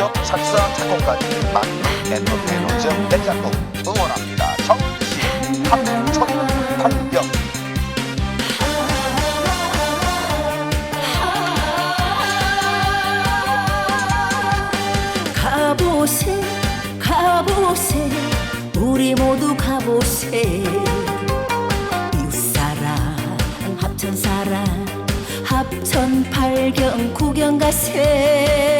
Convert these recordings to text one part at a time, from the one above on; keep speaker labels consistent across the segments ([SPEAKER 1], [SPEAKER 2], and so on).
[SPEAKER 1] 직접 작사 작곡까지 만든 엔터테이너적 대작곡 응원합니다. 정시 함촌 환경.
[SPEAKER 2] 가보세 가보세. 우리 모두 가보세. 이웃사랑 합천사랑 합천 팔경 구경 가세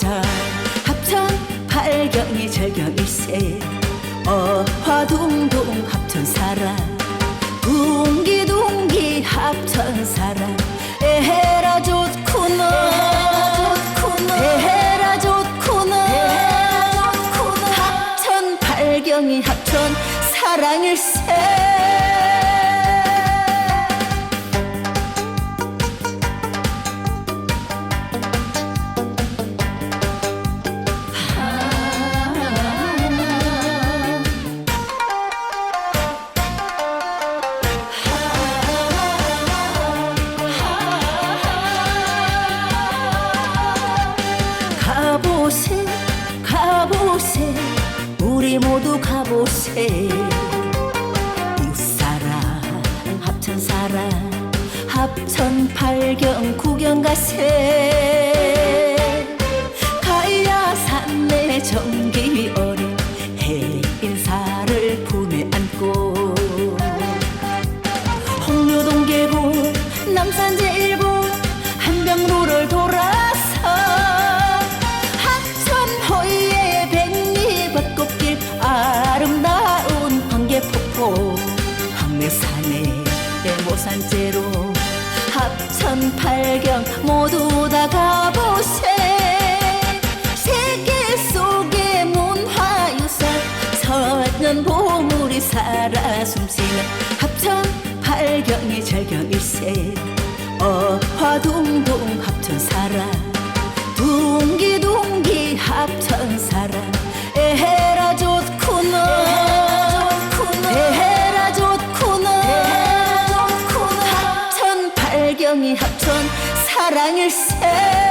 [SPEAKER 2] 정다운 고장 합천 팔경이 절경일세. 어화둥둥 합천 사람 둥기둥기 합천 사람 에헤라 좋구나 에헤라 좋구나 합천 팔경이 합천 사랑일세 우리 모두 가보세. 이웃사랑 합천사랑 합천 팔경 구경 가세 산재로 합천 팔경 모두 다 가보세. 세계 속의 문화유산 천년 보물이 살아 숨쉬는 합천 팔경의 절경 일세. 어화둥둥 합천 사랑 팔경이 합천 사랑일세